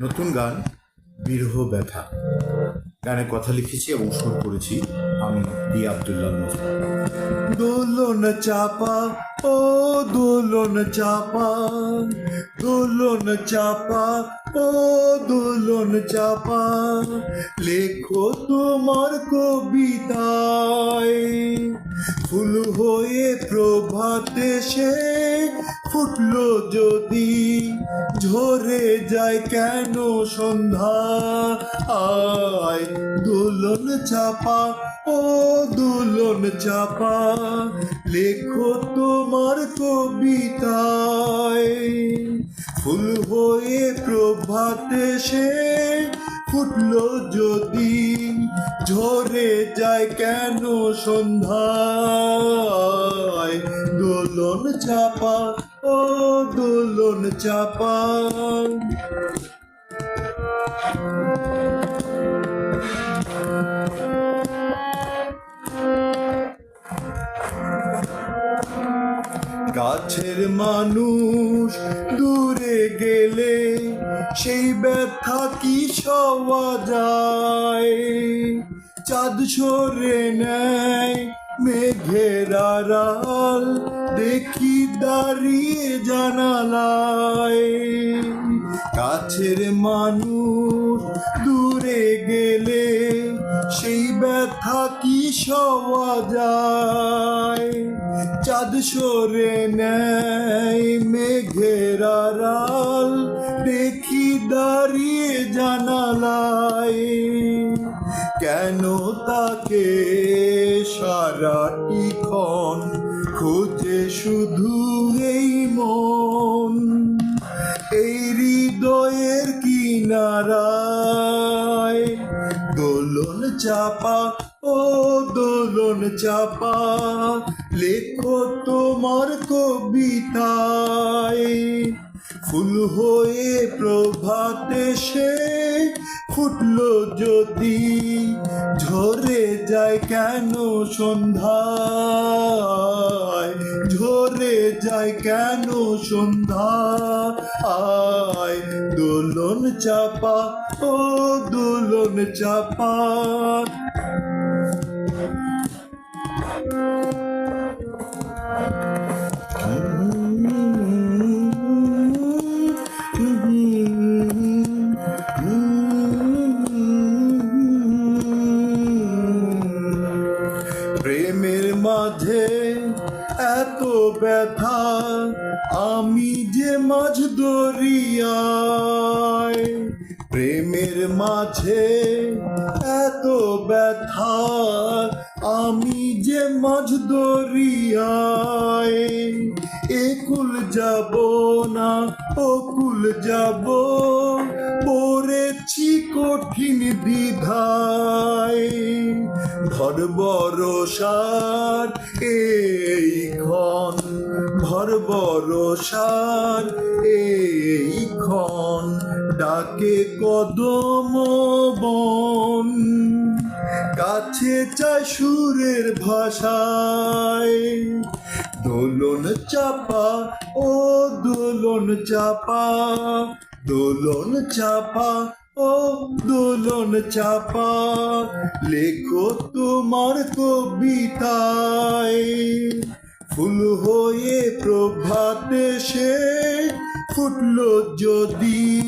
নতুন গান, বিরহ ব্যথা। গানে কথা লিখেছি এবং সুর করেছি আমি বি আবদুল্লাহ দোলন চাপা, ও দোলন চাপা দোলন চাপা, ও দোলন চাপা। লেখো তোমার কবিতায়, ফুল হয়ে প্রভাতে সে ফুটলো যদি। ঝরে যায় কেন সন্ধ্যা? আয়, দোলন চাপা, ও দোলন চাপা, লেখো তোমার কবিতায়। ফুল হয়ে প্রভাতে সে ফুটলো যদি, ঝরে যায় কেন সন্ধ্যায় দোলন চাপা দোলন চাপা গাছের মানুষ দূরে গেলে সেই ব্যথা কি সওয়া যায়? চাঁদ সরে নেয় মেঘের আড়াল। দেখি দাঁড়িয়ে জানালায়। কাছের মানুষ দূরে গেলে সেই ব্যথা কি সওয়া যায়? চাঁদ সরে নেয় মেঘের আড়াল। দেখি দাঁড়িয়ে জানালায়। কেন তাকে সারাটি ক্ষণ খোঁজে শুধু এই মন? এই হৃদয়ের কিনারায় দোলন চাপা, ও দোলন চাপা, লেখো তোমার কবিতায়। ফুল হয়ে প্রভাতে সে ফুটলো যদি, ঝরে যায় কেন সন্ধ্যায়? ঝরে যায় কেন সন্ধ্যা আয় দোলন চাপা, ও দোলন চাপা প্রেমের মাঝে এত ব্যথা, আমি যে মাঝ দরিয়ায়, প্রেমের মাঝে এত ব্যথা, আমি যে মাঝ দরিয়ায় একুল যাব না ওকুল যাব, পড়েছি কঠিন দ্বিধায় ভর বরসার এই ক্ষণ ভর বরসার এই ক্ষণ ডাকে কদম বন। কাছে চায় সুরের ভাষায়, দোলন চাপা, ও দোলন চাপা দোলন চাপা দোলন চাপা, লেখো তোমার কবিতায়। ফুল হয়ে প্রভাতে সে ফুটলো যদি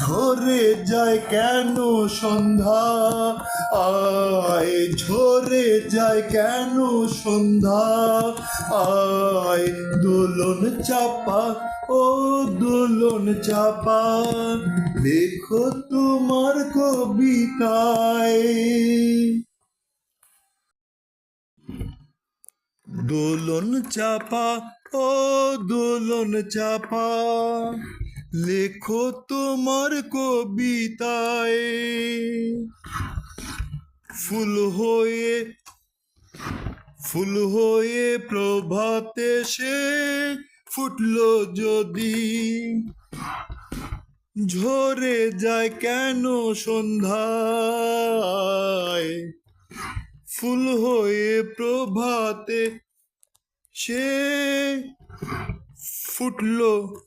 ধরে যায় কেন সন্ধ্যা? আয়, ঝরে যায় কেন সন্ধ্যা? আয়, দোলন চাপা ও দোলন চাপা, লেখো তোমার কবিতায়। দোলন চাপা, ও দোলন চাপা, লেখো তোমার কবিতায়। ফুল হয়ে ফুল হয়ে প্রভাতে সে ফুটলো যদি। ঝরে যায় কেন সন্ধ্যায়? ফুল হয়ে প্রভাতে সে ফুটলো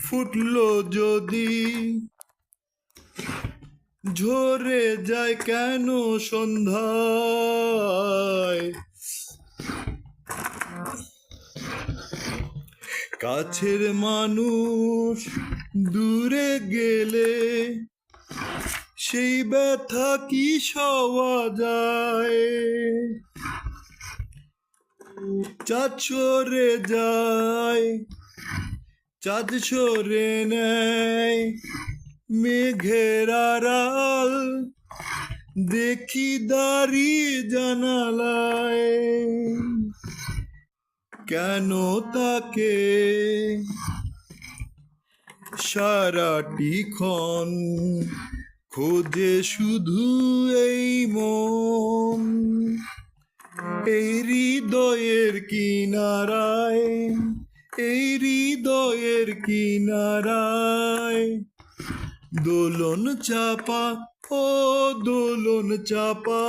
ফুটলো যদি। ঝরে যায় কেন সন্ধ্যায়? কাছের মানুষ দূরে গেলে সেই ব্যথা কি সওয়া যায়? চাঁদ সরে যায়, চাঁদ সরে নেয়, মেঘের আড়াল দেখি দাঁড়িয়ে জানালায়। কেন তাকে? সারাটি ক্ষণ খোঁজে শুধু এই মন। এই হৃদয়ের কিনারায়, এই হৃদয়ের কিনারায় দোলন চাপা, ও দোলন চাপা।